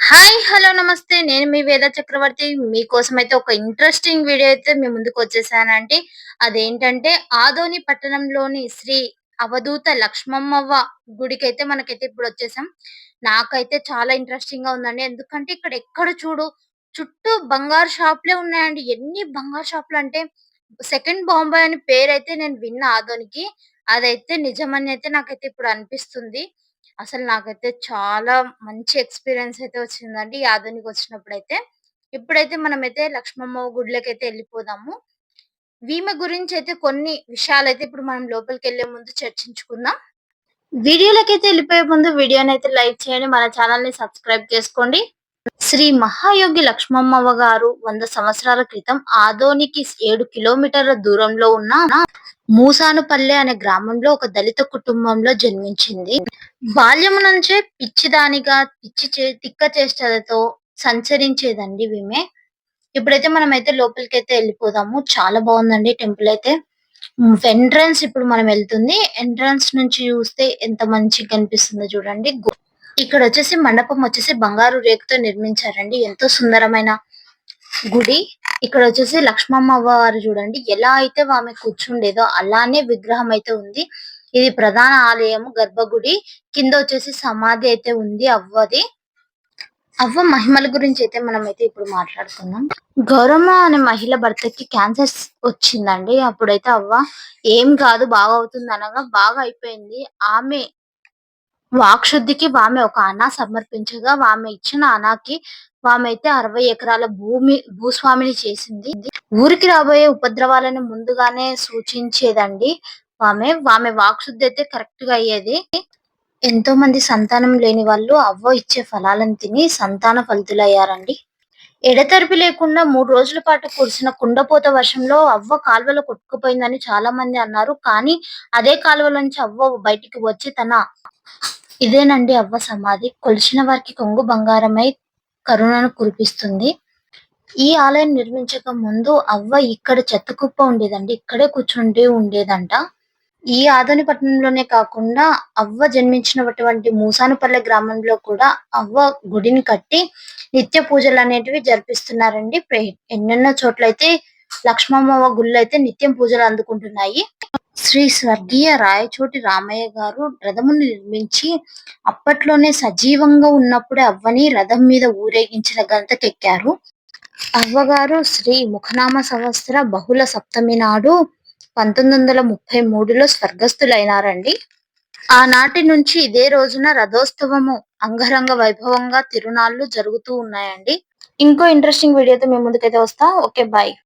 Hi hello నమస్తే. నేను మీ వేద చక్రవర్తి. మీకోసం అయితే ఒక ఇంట్రెస్టింగ్ వీడియో అయితే మీ ముందుకు వచ్చేసానండి. అదేంటంటే ఆదోని పట్టణంలోని శ్రీ అవధూత లక్ష్మమ్మవ్వ గుడికి అయితే మనకైతే ఇప్పుడు వచ్చేసాం. నాకైతే చాలా ఇంట్రెస్టింగ్గా ఉందండి. ఎందుకంటే ఇక్కడ ఎక్కడ చూడు చుట్టూ బంగారు షాప్లే ఉన్నాయండి. ఎన్ని బంగారు షాపులు అంటే సెకండ్ బాంబే అని పేరైతే నేను విన్నా ఆదోనికి. అదైతే నిజమని అయితే నాకైతే ఇప్పుడు అనిపిస్తుంది. అసలు నాకైతే చాలా మంచి ఎక్స్పీరియన్స్ అయితే వచ్చిందండి ఈ వచ్చినప్పుడు అయితే ఇప్పుడైతే మనమైతే లక్ష్మమ్మ గుడిలోకి అయితే వెళ్ళిపోదాము. ఈమె గురించి అయితే కొన్ని విషయాలు అయితే ఇప్పుడు మనం లోపలికి వెళ్ళే ముందు చర్చించుకుందాం. వీడియోలకైతే వెళ్ళిపోయే ముందు వీడియోని అయితే లైక్ చేయండి మన ఛానల్ని సబ్స్క్రైబ్ చేసుకోండి. శ్రీ మహాయోగి లక్ష్మమ్మవ్వ గారు వంద సంవత్సరాల క్రితం ఆదోనికి ఏడు కిలోమీటర్ల దూరంలో ఉన్న మూసానుపల్లె అనే గ్రామంలో ఒక దళిత కుటుంబంలో జన్మించింది. బాల్యము నుంచే పిచ్చిదానిగా పిచ్చి చే తిక్క చేష్టలతో సంచరించేదండి వీమే. ఇప్పుడైతే మనం అయితే లోపలికి అయితే వెళ్ళిపోదాము. చాలా బాగుందండి టెంపుల్ అయితే. ఎంట్రన్స్ ఇప్పుడు మనం వెళ్తుంది. ఎంట్రన్స్ నుంచి చూస్తే ఎంత మంచిగా కనిపిస్తుందో చూడండి. ఇక్కడ వచ్చేసి మండపం వచ్చేసి బంగారు రేకుతో నిర్మించారండి. ఎంతో సుందరమైన గుడి. ఇక్కడ వచ్చేసి లక్ష్మమ్మ వారు చూడండి. ఎలా అయితే ఆమె కూర్చుండేదో అలానే విగ్రహం అయితే ఉంది. ఇది ప్రధాన ఆలయం గర్భగుడి. కింద వచ్చేసి సమాధి అయితే ఉంది అవ్వది. అవ్వ మహిమల గురించి అయితే మనం అయితే ఇప్పుడు మాట్లాడుకుందాం. గౌరమ్మ అనే మహిళ భర్తకి క్యాన్సర్ వచ్చిందండి. అప్పుడైతే అవ్వ ఏం కాదు బాగా అవుతుంది అనగా బాగా అయిపోయింది ఆమె వాక్శుద్ధికి వామె ఒక అనా సమర్పించగా వామె ఇచ్చిన అనాకి వామె అయితే అరవై ఎకరాల భూమి భూస్వామిని చేసింది. ఊరికి రాబోయే ఉపద్రవాలను ముందుగానే సూచించేదండి వామె. వామె వాక్శుద్ధి అయితే కరెక్ట్గా అయ్యేది. ఎంతో మంది సంతానం లేని వాళ్ళు అవ్వ ఇచ్చే ఫలాలను తిని సంతాన ఫలితులయ్యారండి. ఎడతెరిపి లేకుండా మూడు రోజుల పాటు కురిసిన కుండపోత వర్షంలో అవ్వ కాలువలో కొట్టుకుపోయిందని చాలా మంది అన్నారు. కానీ అదే కాలువ నుంచి అవ్వ బయటికి వచ్చి తన ఇదేనండి అవ్వ సమాధి. కొలిచిన వారికి కొంగు బంగారమై కరుణను కురిపిస్తుంది. ఈ ఆలయం నిర్మించక ముందు అవ్వ ఇక్కడ చెత్త కుప్ప ఉండేదండి. ఇక్కడే కూర్చుండి ఉండేదంట. ఈ ఆదోని పట్టణంలోనే కాకుండా అవ్వ జన్మించినటువంటి మూసానుపల్లె గ్రామంలో కూడా అవ్వ గుడిని కట్టి నిత్య పూజలు అనేటివి జరిపిస్తున్నారండి. ఎన్నెన్నో చోట్లయితే లక్ష్మమ్మవ్వ గుళ్ళు అయితే నిత్యం పూజలు అందుకుంటున్నాయి. శ్రీ స్వర్గీయ రాయచోటి రామయ్య గారు రథమును నిర్మించి అప్పట్లోనే సజీవంగా ఉన్నప్పుడే అవ్వని రథం మీద ఊరేగించిన గంతకెక్కారు అవ్వగారు శ్రీ ముఖనామ సంవత్సర బహుళ సప్తమి నాడు పంతొమ్మిది వందల ముప్పై మూడులో స్వర్గస్థులైనారండి. ఆనాటి నుంచి ఇదే రోజున రథోత్సవము అంగరంగ వైభవంగా తిరునాళ్ళు జరుగుతూ ఉన్నాయండి. ఇంకో ఇంట్రెస్టింగ్ వీడియోతో మేము ముందుకైతే వస్తా. Okay bye.